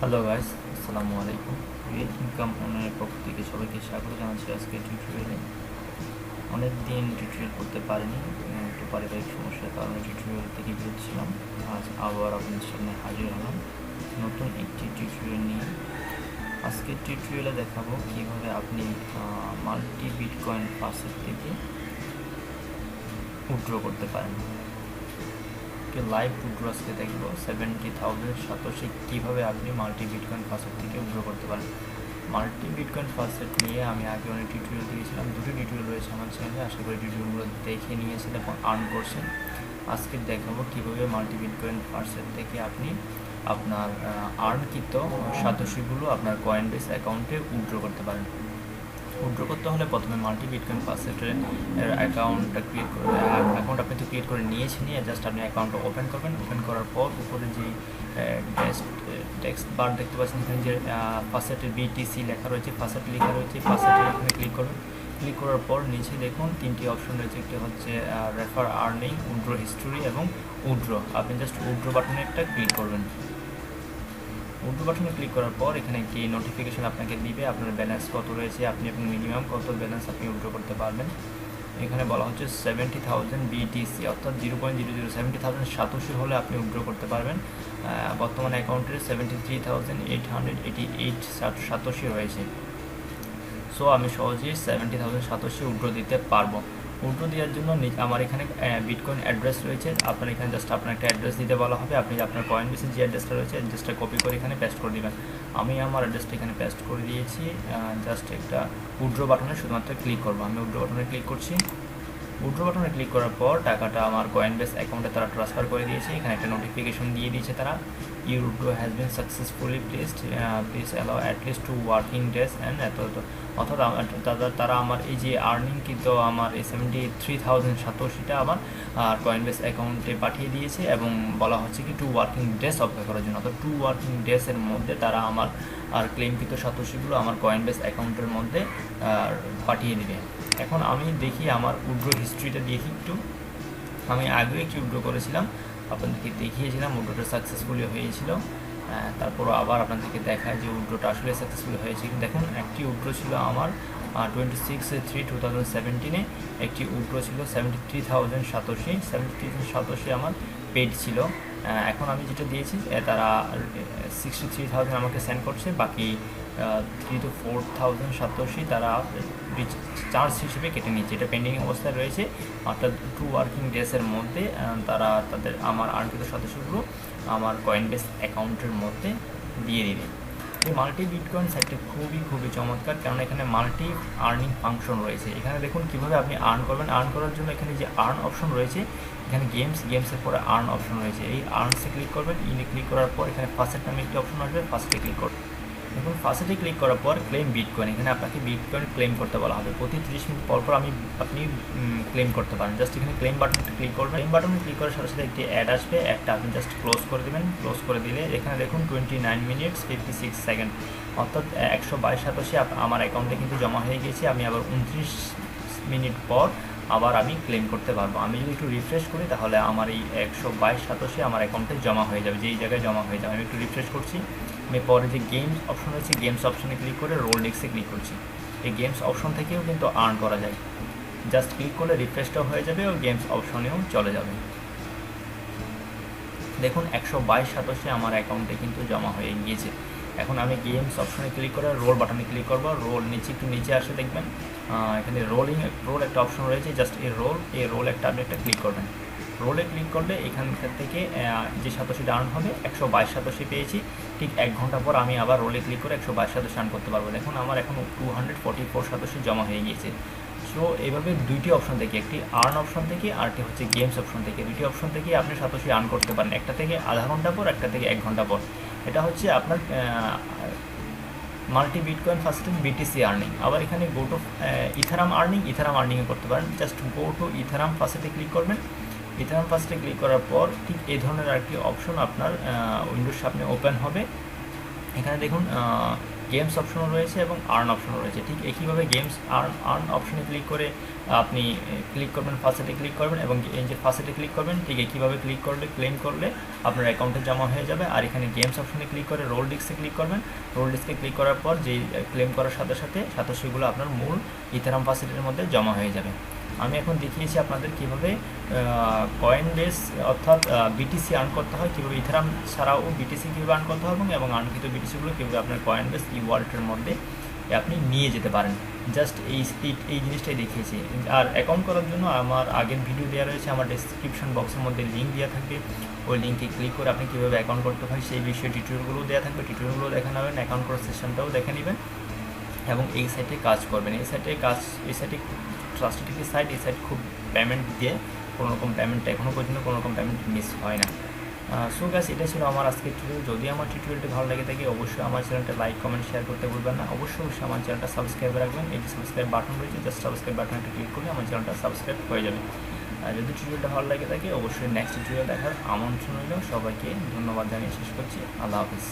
আলাইকুম real income ওনারের পক্ষ থেকে সবাইকে স্বাগত জানাচ্ছি আজকে টিউটোরিয়ালে অনেক দিন টিউটোরিয়াল করতে পারিনি একটু পারিবারিক সমস্যার কারণে টিউটোরিয়াল থেকে বিরত ছিলাম। আজ আবার আপনাদের সামনে হাজির হলাম। নতুন একটি টিউটোরিয়াল নিয়ে। আজকের টিউটোরিয়ালে দেখাবো কীভাবে আপনি মাল্টি বিটকয়েন পাসের থেকে উইথড্র করতে পারেন। কে লাইভ উইথড্র আজকে দেখব। সেভেন্টি থাউজেন্ড সাতশি কীভাবে আপনি মাল্টি বিটকয়েন ফাসেট থেকে উইথড্র করতে পারেন। মাল্টি বিটকয়েন ফাসেট নিয়ে আমি আগে অনেক টিউটোরিয়াল দিয়েছিলাম, দুটো টিউটোরিয়াল রয়েছে আমার চ্যানেলে আশা করি টিউটোরিয়ালগুলো দেখে নিয়েছেন এবং আর্ন করছেন। আজকে দেখাবো কীভাবে মাল্টি বিটকয়েন ফাসেট থেকে আপনি আপনার আর্নকৃত সাতশিগুলো আপনার কয়েন বেস অ্যাকাউন্টে উইথড্র করতে পারেন। উইথড্র করতে হলে প্রথমে মাল্টি বিটকয়েন পাসেটের অ্যাকাউন্টটা ক্রিয়েট করে অ্যাকাউন্ট আপনি তো ক্রিয়েট করে নিয়েছেন নিয়ে জাস্ট আপনি অ্যাকাউন্টটা ওপেন করবেন। ওপেন করার পর উপরে যে টেক্সট টেক্সট বার দেখতে পাচ্ছেন, এখানে যে পাসেটের বিটিসি লেখা রয়েছে পাসেট লেখা রয়েছে পাসেটের এখানে ক্লিক করুন। ক্লিক করার পর নিচে দেখুন তিনটি অপশন রয়েছে। একটি হচ্ছে রেফার আর্নিং উড্রো হিস্টোরি এবং উড্রো আপনি জাস্ট উড্রো বাটনে একটা ক্লিক করবেন। উর্দু বাটনে ক্লিক করার পর এখানে একটি নোটিফিকেশন আপনাকে দিবে, আপনার ব্যালেন্স কত রয়েছে, আপনি আপনার মিনিমাম কত ব্যালেন্স আপনি উইথড্র করতে পারবেন। এখানে বলা হচ্ছে সেভেন্টি থাউজেন্ড বিটিসি অর্থাৎ zero point zero zero seventy thousand satoshi হলে আপনি উইথড্র করতে পারবেন। বর্তমান অ্যাকাউন্টে seventy three thousand eight hundred eighty eight satoshi রয়েছে। সো আমি সহজেই সেভেন্টি থাউজেন্ড সাতশি উইথড্র দিতে পারব। উইথড্র দেওয়ার জন্য আমার এখানে বিটকয়েন অ্যাড্রেস রয়েছে। আপনার এখানে জাস্ট আপনার একটা অ্যাড্রেস দিতে বলা হবে। আপনি আপনার কয়েন বেসের যে অ্যাড্রেসটা রয়েছে অ্যাড্রেসটা কপি করে এখানে পেস্ট করে দেবেন। আমি আমার অ্যাড্রেসটা এখানে পেস্ট করে দিয়েছি। জাস্ট একটা উড্রো বাটনে শুধুমাত্র ক্লিক করব। আমি উড্রো বাটনে ক্লিক করছি। উইথড্র বাটনে ক্লিক করার পর টাকাটা আমার কয়েন বেস অ্যাকাউন্টে তারা ট্রান্সফার করে দিয়েছে। এখানে একটা নোটিফিকেশন দিয়ে দিয়েছে তারা। Your withdraw has been successfully placed please allow at least two working days and এত আমার- তারা তারা আমার এই যে আর্নিং কিন্তু আমার সেভেন্টি থ্রি থাউজেন্ড সাতাশিটা আমার কয়েন বেস অ্যাকাউন্টে পাঠিয়ে দিয়েছে এবং বলা হচ্ছে কি টু ওয়ার্কিং ডেজ অপেক্ষা করার জন্য। অর্থাৎ টু ওয়ার্কিং ডেজের মধ্যে তারা আমার, আর ক্লেমকৃত সাতশিগুলো আমার কয়েন বেস অ্যাকাউন্টের মধ্যে পাঠিয়ে দিবে। এখন আমি দেখি আমার উইথড্র হিস্ট্রিটা দেখি একটু। আমি আগেও একটি উইথড্র করেছিলাম, আপনাদেরকে দেখিয়েছিলাম উইথড্রটা সাকসেসফুলি হয়েছিল। তারপর আবার আপনাদেরকে দেখায় যে উইথড্রটা আসলে সাকসেসফুল হয়েছে দেখুন, একটি উইথড্র ছিল আমার twenty six three two thousand সেভেন্টিনে একটি উইথড্র ছিল সেভেন্টি থ্রি থাউজেন্ড সাতাশি সেভেন্টি থ্রি সাতাশি আমার পেড ছিল। এখন আমি যেটা দিয়েছি তারা সিক্সটি থ্রি থাউজেন্ড আমাকে সেন্ড করছে, বাকি থ্রি টু ফোর থাউজেন্ড সাতাশি তারা চার্জ হিসেবে কেটে নিচ্ছে। এটা পেন্ডিং অবস্থায় রয়েছে। অর্থাৎ টু ওয়ার্কিং ডেসের মধ্যে তারা তাদের আমার আর্নকৃত সদস্যগুলো আমার কয়েন বেস অ্যাকাউন্টের মধ্যে দিয়ে দিবে। এই মাল্টি বিটকয়েন সাইটটি খুবই খুবই চমৎকার কারণ এখানে মাল্টি আর্নিং ফাংশন রয়েছে। এখানে দেখুন কীভাবে আপনি আর্ন করবেন। আর্ন করার জন্য এখানে যে আর্ন অপশন রয়েছে, এখানে গেমস গেমসের পরে আর্ন অপশন রয়েছে। এই আর্নসে ক্লিক করবেন। ইনে ক্লিক করার পর এখানে ফার্স্টের নামে একটি অপশন আসবে ফার্স্টে ক্লিক করবেন। দেখুন ফার্স্টে ক্লিক করার পর ক্লেম বিটকয়েন এখানে আপনাকে বিটকয়েন ক্লেম করতে বলা হবে। প্রতি তিরিশ মিনিট পর পর আমি আপনি ক্লেম করতে পারেন। জাস্ট এখানে ক্লেম বাটনটা ক্লিক করবেন। ক্লেম বাটনে ক্লিক করার সাথে সাথে একটি অ্যাড আসবে। একটা আপনি জাস্ট ক্লোজ করে দেবেন। ক্লোজ করে দিলে এখানে দেখুন twenty nine minutes fifty six second অর্থাৎ একশো বাইশ সাতাশে আমার অ্যাকাউন্টে কিন্তু জমা হয়ে গেছে আমি আবার উনত্রিশ মিনিট পর আবার আমি ক্লেম করতে পারব। আমি যদি একটু রিফ্রেশ করি, তাহলে আমার এই একশো বাইশ সাতাশে আমার অ্যাকাউন্টে জমা হয়ে যাবে। যেই জায়গায় জমা হয়ে যাবে, আমি একটু রিফ্রেশ করছি। আমি পরে যে গেমস অপশন রয়েছে গেমস অপশনে ক্লিক করে রোল ডেক্সে ক্লিক করছি। এই গেমস অপশন থেকেও কিন্তু আর্ন করা যায়। জাস্ট ক্লিক করলে রিফ্রেশটাও হয়ে যাবে ও গেমস অপশনেও চলে যাবে। দেখুন, একশো বাইশ সাতাশে আমার অ্যাকাউন্টে কিন্তু জমা হয়ে গিয়েছে। এখন আমি গেমস অপশনে ক্লিক করে রোল বাটনে ক্লিক করব। রোল নিচে, একটু নিচে আসে দেখবেন এখানে রোলিং রোল একটা অপশন রয়েছে জাস্ট এই রোল এই রোল একটা আপনি একটা ক্লিক করবেন। রোলে ক্লিক করলে এখানকার থেকে যে সাতাশিটা আর্ন হবে, একশো বাইশ সাতাশি পেয়েছি। ঠিক এক ঘণ্টা পর আমি আবার রোলে ক্লিক করে একশো বাইশ সাতাশি আর্ন করতে পারব। দেখুন, আমার এখন টু হান্ড্রেড ফোর্টি ফোর সাতাশি জমা হয়ে গিয়েছে। সো এইভাবে দুইটি অপশন থেকে, একটি আর্ন অপশন থেকে আরটি হচ্ছে গেমস অপশন থেকে। দুইটি অপশন থেকে আপনি সাতাশি আর্ন করতে পারেন। একটা থেকে আধা ঘণ্টা পর, একটা থেকে এক ঘণ্টা পর। এটা হচ্ছে আপনার মাল্টি বিটকয়েন ফার্স্টে বিটিসি আর্নিং আবার এখানে go to ethereum earning ethereum আর্নিংয়ে করতে পারেন। জাস্ট গো টু ইথারাম ফার্স্টে ক্লিক করবেন। ইথারাম ফার্স্টে ক্লিক করার পর ঠিক এই ধরনের আরেকটি অপশন আপনার উইন্ডোর সামনে ওপেন হবে। এখানে দেখুন গেমস অপশনও রয়েছে এবং আর্ন অপশনও রয়েছে। ঠিক একইভাবে গেমস আর্ন আর্ন অপশনে ক্লিক করে আপনি ক্লিক করবেন ফার্স্টে ক্লিক করবেন এবং এই যে ফার্স্টে ক্লিক করবেন, ঠিক একইভাবে ক্লিক করলে ক্লেম করলে আপনার অ্যাকাউন্টে জমা হয়ে যাবে। আর এখানে গেমস অপশনে ক্লিক করে রোল ডিস্কে ক্লিক করবেন। রোল ডিস্কে ক্লিক করার পর যে ক্লেম করার সাথে সাথে সাতোশিগুলো আপনার মূল ইথারাম ফাসিলিটির মধ্যে জমা হয়ে যাবে। আমি এখন দেখিয়েছি আপনাদের কীভাবে কয়েন বেস অর্থাৎ বিটিসি আর্ন করতে হয়, কীভাবে ইথারাম ছাড়াও বিটিসি কীভাবে আর্ন করতে হবে এবং আর্নকৃত বিটিসিগুলো কীভাবে আপনার কয়েন বেস ই ওয়ালেটের মধ্যে আপনি নিয়ে যেতে পারেন। জাস্ট এই স্পিড এই জিনিসটাই দেখিয়েছি। আর অ্যাকাউন্ট করার জন্য আমার আগের ভিডিও দেওয়া রয়েছে, আমার ডিসক্রিপশন বক্সের মধ্যে লিঙ্ক দেওয়া থাকবে। ওই লিঙ্কে ক্লিক করে আপনি কীভাবে অ্যাকাউন্ট করতে হয় সেই বিষয়ে টিউটোরিয়ালগুলো দেওয়া থাকবে। টিউটোরিয়ালগুলো দেখে নেবেন অ্যাকাউন্ট করার সেশনটাও দেখে নেবেন। এবং এই সাইটে কাজ করবেন। এই সাইটে কাজ, এই সাইটে ট্রাস্টেড একটি সাইট এই সাইট খুব পেমেন্ট দিয়ে কোনো রকম পেমেন্ট এখনও পর্যন্ত কোনো রকম পেমেন্ট মিস হয় না। সো গ্যাস এটা ছিল আমার আজকের টিউটোরিয়াল যদি আমার টিউটোরিয়ালটি ভালো লাগে থাকে অবশ্যই আমার চ্যানেলটা লাইক কমেন্ট শেয়ার করতে ভুলবেন না। অবশ্যই অবশ্যই আমার চ্যানেলটা সাবস্ক্রাইব রাখবেন। এই যে সাবস্ক্রাইব বাটন রয়েছে জাস্ট সাবস্ক্রাইব বাটনটা ক্লিক করলে আমার চ্যানেলটা সাবস্ক্রাইব হয়ে যাবে। আর যদি টিউটোরিয়ালটা ভালো লাগে থাকে, অবশ্যই নেক্সট টিউটোরিয়াল দেখার আমন্ত্রণ রইল। সবাইকে ধন্যবাদ জানিয়ে শেষ করছি। আল্লাহ হাফিজ।